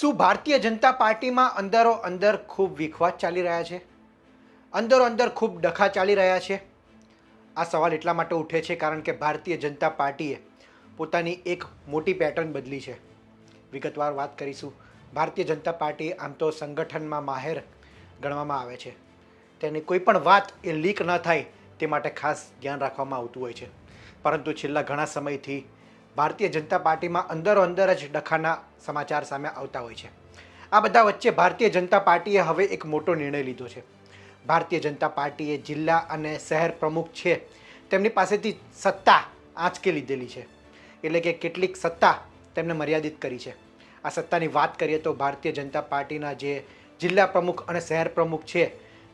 શું ભારતીય જનતા પાર્ટીમાં અંદરો અંદર ખૂબ વિખવાદ ચાલી રહ્યા છે? અંદરો અંદર ખૂબ ડખા ચાલી રહ્યા છે? આ સવાલ એટલા માટે ઉઠે છે કારણ કે ભારતીય જનતા પાર્ટીએ પોતાની એક મોટી પેટર્ન બદલી છે. વિગતવાર વાત કરીશું. ભારતીય જનતા પાર્ટી આમ તો સંગઠનમાં માહેર ગણવામાં આવે છે. તેની કોઈ પણ વાત એ લીક ન થાય તે માટે ખાસ ધ્યાન રાખવામાં આવતું હોય છે. પરંતુ છેલ્લા ઘણા સમયથી ભારતીય જનતા પાર્ટીમાં અંદરો અંદર જ ડખાના સમાચાર સામે આવતા હોય છે. આ બધા વચ્ચે ભારતીય જનતા પાર્ટીએ હવે એક મોટો નિર્ણય લીધો છે. ભારતીય જનતા પાર્ટીએ જિલ્લા અને શહેર પ્રમુખ છે તેમની પાસેથી સત્તા આંચકી લીધેલી છે. એટલે કે કેટલીક સત્તા તેમને મર્યાદિત કરી છે. આ સત્તાની વાત કરીએ તો ભારતીય જનતા પાર્ટીના જે જિલ્લા પ્રમુખ અને શહેર પ્રમુખ છે,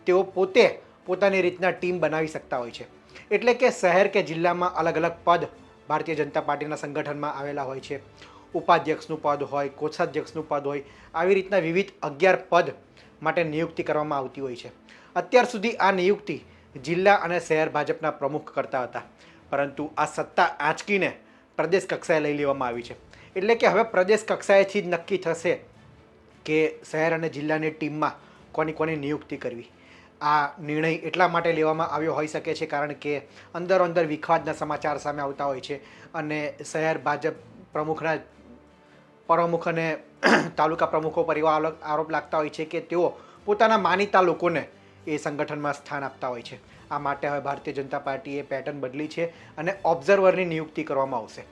તેઓ પોતે પોતાની રીતના ટીમ બનાવી શકતા હોય છે. એટલે કે શહેર કે જિલ્લામાં અલગ અલગ પદ ભારતીય જનતા પાર્ટીના સંગઠનમાં આવેલા હોય છે. ઉપાધ્યક્ષનું પદ હોય, કોષાધ્યક્ષનું પદ હોય, આવી રીતના વિવિધ અગિયાર પદ માટે નિયુક્તિ કરવામાં આવતી હોય છે. અત્યાર સુધી આ નિયુક્તિ જિલ્લા અને શહેર ભાજપના પ્રમુખ કરતા હતા. પરંતુ આ સત્તા આંચકીને પ્રદેશ કક્ષાએ લઈ લેવામાં આવી છે. એટલે કે હવે પ્રદેશ કક્ષાએથી જ નક્કી થશે કે શહેર અને જિલ્લાની ટીમમાં કોની કોની નિયુક્તિ કરવી. આ નિર્ણય એટલા માટે લેવામાં આવ્યો હોઈ શકે છે કારણ કે અંદરો અંદર વિખવાદના સમાચાર સામે આવતા હોય છે અને શહેર ભાજપ પ્રમુખના પ્રમુખ અને તાલુકા પ્રમુખો પર એવા આરોપ લાગતા હોય છે કે તેઓ પોતાના માનીતા લોકોને એ સંગઠનમાં સ્થાન આપતા હોય છે. આ માટે હવે ભારતીય જનતા પાર્ટીએ પેટર્ન બદલી છે અને ઓબ્ઝર્વરની નિયુક્તિ કરવામાં આવશે.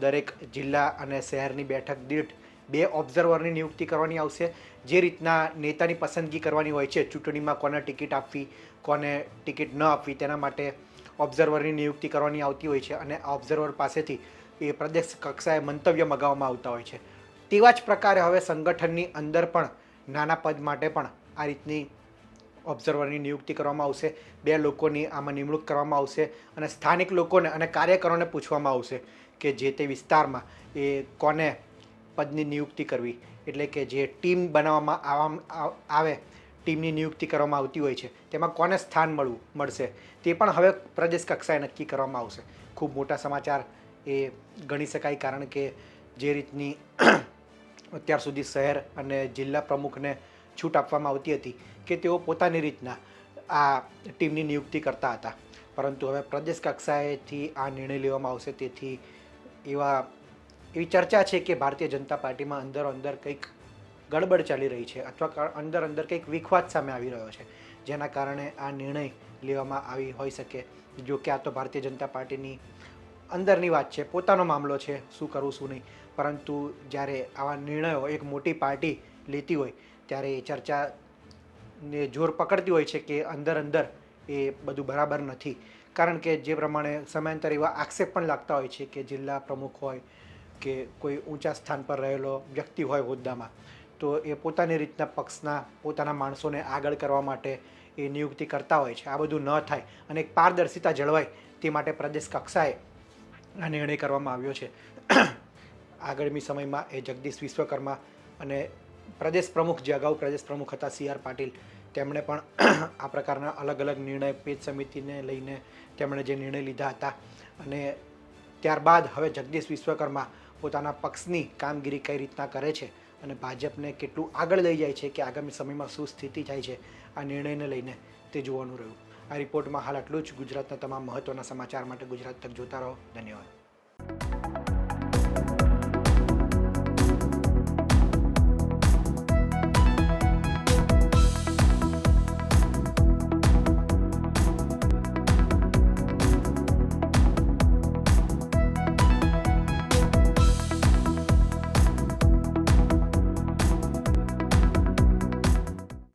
દરેક જિલ્લા અને શહેરની બેઠક દીઠ બે ઓબ્ઝર્વરની નિયુક્તિ કરવાની આવશે. જે રીતના નેતાની પસંદગી કરવાની હોય છે, ચૂંટણીમાં કોને ટિકિટ આપવી, કોને ટિકિટ ન આપવી, તેના માટે ઓબ્ઝર્વરની નિયુક્તિ કરવાની આવતી હોય છે અને આ ઓબ્ઝર્વર પાસેથી એ પ્રદેશ કક્ષાએ મંતવ્ય મગાવવામાં આવતા હોય છે. તેવા જ પ્રકારે હવે સંગઠનની અંદર પણ, નાના પદ માટે પણ આ રીતની ઓબ્ઝર્વરની નિયુક્તિ કરવામાં આવશે. બે લોકોની આમાં નિમણૂક કરવામાં આવશે અને સ્થાનિક લોકોને અને કાર્યકરોને પૂછવામાં આવશે કે જે તે વિસ્તારમાં એ કોને પદની નિયુક્તિ કરવી. એટલે કે જે ટીમ બનાવવામાં આવે, ટીમની નિયુક્તિ કરવામાં આવતી હોય છે, તેમાં કોને સ્થાન મળવું, મળશે? તે પણ હવે પ્રદેશ કક્ષાએ નક્કી કરવામાં આવશે. ખૂબ મોટા સમાચાર એ ગણી શકાય, કારણ કે જે રીતની અત્યાર સુધી શહેર અને જિલ્લા પ્રમુખને છૂટ આપવામાં આવતી હતી કે તેઓ પોતાની રીતના આ ટીમની નિયુક્તિ કરતા હતા. પરંતુ હવે પ્રદેશ કક્ષાએથી આ નિર્ણય લેવામાં આવશે. તેથી એવા એવી ચર્ચા છે કે ભારતીય જનતા પાર્ટીમાં અંદર અંદર કંઈક ગડબડ ચાલી રહી છે અથવા અંદર અંદર કંઈક વિખવાદ સામે આવી રહ્યો છે. જેના કારણે આ નિર્ણય લેવામાં આવી હોઈ શકે. જો કે આ તો ભારતીય જનતા પાર્ટીની અંદરની વાત છે, પોતાનો મામલો છે, શું કરવું, શું નહીં. પરંતુ જ્યારે આવા નિર્ણયો એક મોટી પાર્ટી લેતી હોય, ત્યારે એ ચર્ચા ને જોર પકડતી હોય છે કે અંદર અંદર એ બધું બરાબર નથી. કારણ કે જે પ્રમાણે સમયાંતર એવા આક્ષેપ પણ લાગતા હોય છે કે જિલ્લા પ્રમુખ હોય કે કોઈ ઊંચા સ્થાન પર રહેલો વ્યક્તિ હોય હોદ્દામાં, તો એ પોતાની રીતના પક્ષના, પોતાના માણસોને આગળ કરવા માટે એ નિયુક્તિ કરતા હોય છે. આ બધું ન થાય અને એક પારદર્શિતા જળવાય તે માટે પ્રદેશ કક્ષાએ આ નિર્ણય કરવામાં આવ્યો છે. આગળની સમયમાં એ જગદીશ વિશ્વકર્મા અને પ્રદેશ પ્રમુખ, જે અગાઉ પ્રદેશ પ્રમુખ હતા સી આર પાટીલ, તેમણે પણ આ પ્રકારના અલગ અલગ નિર્ણય પેજ સમિતિને લઈને તેમણે જે નિર્ણય લીધા હતા અને ત્યારબાદ હવે જગદીશ વિશ્વકર્મા પોતાના પક્ષની કામગીરી કઈ રીતના કરે છે અને ભાજપને કેટલું આગળ લઈ જાય છે કે આગામી સમયમાં શું સ્થિતિ થાય છે, આ નિર્ણયને લઈને તે જોવાનું રહ્યું. આ રિપોર્ટમાં હાલ આટલું જ. ગુજરાતના તમામ મહત્ત્વના સમાચાર માટે ગુજરાત તક જોતા રહો. ધન્યવાદ.